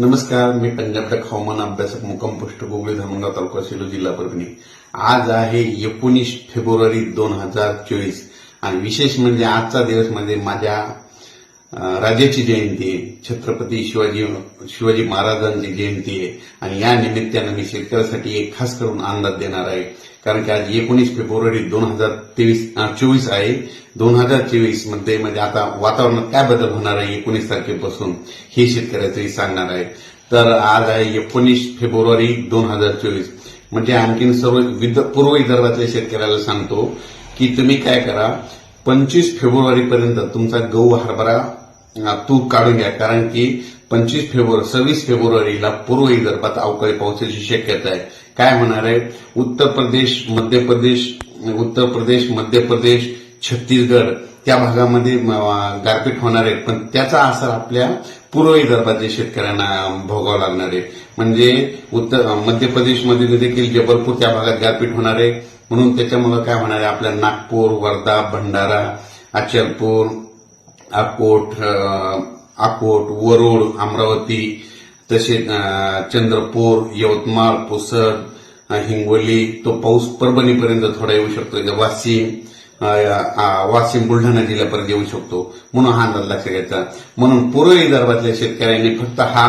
नमस्कार मी पंजाब हवामान अभ्यासक मुक्काम पोस्ट गोगळे धामणगाव तालुका सेलू जिल्हा परभणी. आज आहे एकोणीस फेब्रुवारी दोन हजार चोवीस. आणि विशेष म्हणजे आजचा दिवस म्हणजे माझ्या राजाची जयंती आहे छत्रपती शिवाजी शिवाजी महाराजांची जयंती आहे. आणि या निमित्तानं मी शेतकऱ्यासाठी एक खास करून अंदाज देणार आहे. कारण की आज एकोणीस फेब्रुवारी दोन हजार तेवीस चोवीस आहे. दोन हजार चोवीसमध्ये म्हणजे आता वातावरणात काय बदल होणार आहे एकोणीस तारखेपासून हे शेतकऱ्याचंही सांगणार आहे. तर आज आहे एकोणीस फेब्रुवारी दोन हजार चोवीस. म्हणजे आणखीन सर्व पूर्व विदर्भातल्या शेतकऱ्याला सांगतो की तुम्ही काय करा पंचवीस फेब्रुवारी पर्यंत तुमचा गहू हरभरा अं, तूर काढून घ्या. कारण की पंचवीस फेब्रुवारी सव्वीस फेब्रुवारीला पूर्व विदर्भात अवकाळी पावसाची शक्यता आहे. काय होणार आहे? उत्तर प्रदेश मध्य प्रदेश उत्तर प्रदेश मध्य प्रदेश छत्तीसगड त्या भागामध्ये गारपीट होणार आहे. पण त्याचा असर आपल्या पूर्व विदर्भातल्या शेतकऱ्यांना भोगावं लागणार आहे. म्हणजे उत्तर मध्य प्रदेशमध्ये देखील जबलपूर त्या भागात गारपीट होणार आहे. म्हणून त्याच्यामुळे काय होणार आहे? आपल्या नागपूर वर्धा भंडारा अचलपूर अकोट अं, अकोट वरुड अमरावती तसेच अं, चंद्रपूर यवतमाळ पुसद हिंगोली तो पाऊस परभणीपर्यंत थोडा येऊ शकतो. वाशिम वाशिम बुलढाणा जिल्ह्यापर्यंत येऊ शकतो. म्हणून हा अंदाज लक्षात घ्यायचा. म्हणून पूर्व विदर्भातल्या शेतकऱ्यांनी फक्त हा